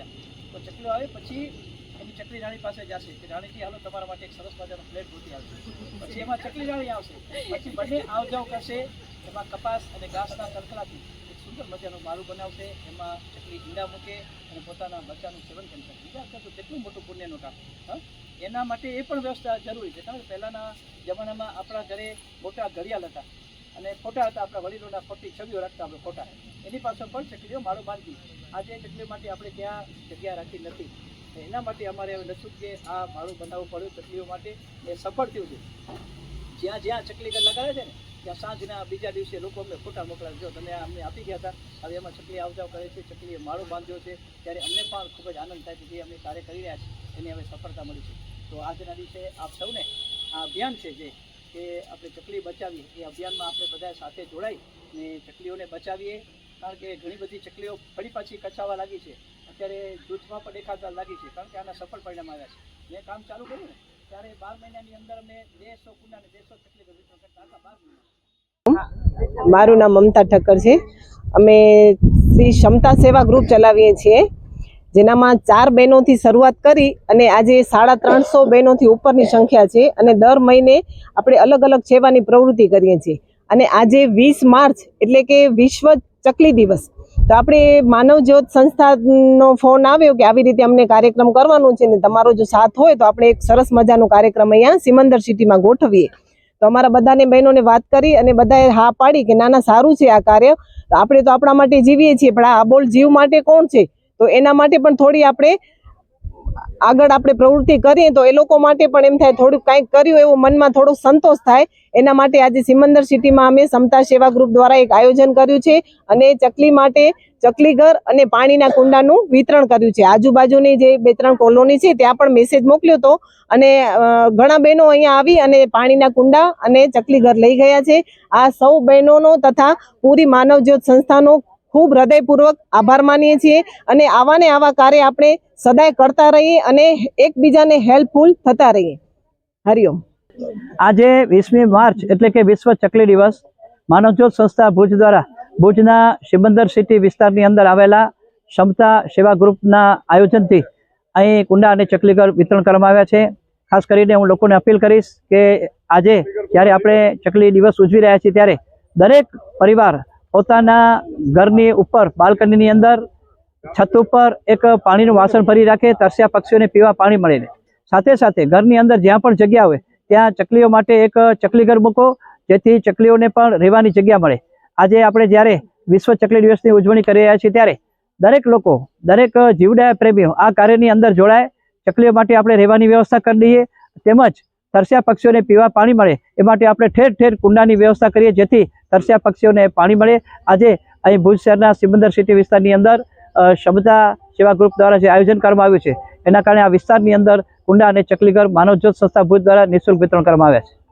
આવ્યા. તો ચકલીઓ આવે, પછી એની ચકલી રાણી પાસે જશે. કે રાણીજી હાલો તમારા માટે એક સરસ મજાનો પ્લેટ ગોતી આવશે. પછી એમાં ચકલી રાણી આવશે. પછી બંને આવ જાવ કરશે. એમાં કપાસ અને ઘાસના તરકલાથી એક સુંદર મજાનું માળું બનાવશે. એમાં ચકલી ઈંડા મૂકે અને પોતાના બચ્ચાનું સેવન કરી શકે. બીજા કરશો કેટલું મોટું પુણ્યનું કામ. હા? એના માટે એ પણ વ્યવસ્થા જરૂરી છે. કારણ કે પહેલાંના જમાનામાં આપણા ઘરે મોટા ઘડિયાળ હતા. અને ફોટા હતા આપણા વડીલોના ફોટી છબીઓ રાખતા આપણે ફોટા એની પાછળ પણ ચકલીઓ મારો બાંધી આજે ચકલીઓ માટે આપણે ત્યાં જગ્યા રાખી નથી. એના માટે અમારે હવે નસુક કે આ માળું બનાવવું પડ્યું ચકલીઓ માટે. એ સફળ થયું છે. જ્યાં જ્યાં ચકલી લગાડે છે ને, ત્યાં સાંજના બીજા દિવસે લોકો અમને ફોટા મોકલાવે જો તમે અમને આપી ગયા હતા, હવે એમાં ચકલી આવજાવ કરે છે, ચકલીએ માળો બાંધ્યો છે, ત્યારે અમને પણ ખૂબ જ આનંદ થાય છે જે અમે કાર્ય કરી રહ્યા છીએ. એની હવે સફળતા મળી છે. તો આજના દિવસે આપ સૌને આ અભિયાન છે જે કે આપણે ચકલી બચાવીએ, એ અભિયાનમાં આપણે બધા સાથે જોડાઈ ને ચકલીઓને બચાવીએ. કારણ કે ઘણી બધી ચકલીઓ ફરી પાછી કચાવા લાગી છે. અત્યારે જૂથમાં પણ દેખાતા લાગી છે, કારણ કે આના સફળ પરિણામ આવ્યા છે. મેં કામ ચાલુ કર્યું ને, ત્યારે બાર મહિનાની અંદર અમે દેશો કુંડા અને સો ચકલી કરતા મારું નામ મમતા ઠક્કર છે. અમે શ્રી ક્ષમતા સેવા ગ્રુપ ચલાવીએ છીએ. જેનામાં ચાર બહેનોથી શરૂઆત કરી અને આજે સાડા ત્રણસો બહેનોથી ઉપરની સંખ્યા છે અને દર મહિને આપણે અલગ અલગ સેવાની પ્રવૃત્તિ કરીએ છીએ. અને આજે વીસ માર્ચ એટલે કે વિશ્વ ચકલી દિવસ. તો આપણે માનવ સંસ્થાનો ફોન આવ્યો કે આવી રીતે અમને કાર્યક્રમ કરવાનું છે ને તમારો જો સાથ હોય તો આપણે એક સરસ મજાનો કાર્યક્રમ અહીંયા સિમંદર સિટીમાં ગોઠવીએ. તો અમારા બધાને બહેનોને વાત કરી અને બધાએ હા પાડી કે ના ના સારું છે આ કાર્ય. આપણે તો આપણા માટે જીવીએ છીએ, પણ આ અબોલ જીવ માટે કોણ છે? તો એના માટે પણ થોડી આપણે આગળ આપણે પ્રવૃત્તિ કરીએ તો એ લોકો માટે પણ એમ થાય થોડુંક કંઈક કર્યું એવું મનમાં થોડોક સંતોષ થાય. એના માટે આજે સિમંદર સિટીમાં અમે સમતા સેવા ગ્રુપ દ્વારા એક આયોજન કર્યું છે અને ચકલી માટે ચકલી ઘર અને પાણીના કુંડાનું વિતરણ કર્યું છે. આજુબાજુની જે બે ત્રણ કોલોની છે ત્યાં પણ મેસેજ મોકલ્યો હતો અને ઘણા બહેનો અહીંયા આવી અને પાણીના કુંડા અને ચકલી ઘર લઈ ગયા છે. આ સૌ બહેનોનો તથા પૂરી માનવજ્યોત સંસ્થાનો ખૂબ હૃદયપૂર્વક આભાર માનીએ છીએ અને આવા ને આવા કાર્ય આપણે સદાય કરતા રહીએ અને એકબીજાને હેલ્પફુલ થતા રહીએ. હરિઓમ. આજે વીસમી માર્ચ એટલે કે વિશ્વ ચકલી દિવસ માનવજ્યોત સંસ્થા ભુજ દ્વારા ભુજના સિબંદર સિટી વિસ્તારની અંદર આવેલા ક્ષમતા સેવા ગ્રુપના આયોજનથી અહીં કુંડા અને ચકલીઘર વિતરણ કરવામાં આવ્યા છે. ખાસ કરીને હું લોકોને અપીલ કરીશ કે આજે જ્યારે આપણે ચકલી દિવસ ઉજવી રહ્યા છીએ ત્યારે દરેક પરિવાર પોતાના ઘરની ઉપર, બાલ્કનીની અંદર, છત ઉપર એક પાણીનું વાસણ ભરી રાખે, તરસ્યા પક્ષીઓને પીવા પાણી મળે સાથે સાથે ઘરની અંદર જ્યાં પણ જગ્યા હોય, ત્યાં ચકલીઓ માટે એક ચકલી ઘર મૂકો, જેથી ચકલીઓને પણ રહેવાની જગ્યા મળે. આજે આપણે જ્યારે વિશ્વ ચકલી દિવસની ઉજવણી કરી રહ્યા છીએ ત્યારે દરેક લોકો, દરેક જીવદયા પ્રેમીઓ આ કાર્યની અંદર જોડાય, ચકલીઓ માટે આપણે રહેવાની વ્યવસ્થા કરી દઈએ, તેમજ તરસ્યા પક્ષીઓને પીવા પાણી મળે. એ માટે આપણે ઠેર ઠેર કુંડાની વ્યવસ્થા કરીએ જેથી તરસ્યા પક્ષીઓને પાણી મળે. આજે અહીં ભુજ શહેરના સિમંદર સિટી વિસ્તારની અંદર ક્ષમતા સેવા ગ્રુપ દ્વારા જે આયોજન કરવામાં આવ્યું છે, એના કારણે આ વિસ્તારની અંદર કુંડા અને ચકલીઘર માનવજ્યોત સંસ્થા ભુજ દ્વારા નિઃશુલ્ક વિતરણ કરવામાં આવ્યા છે.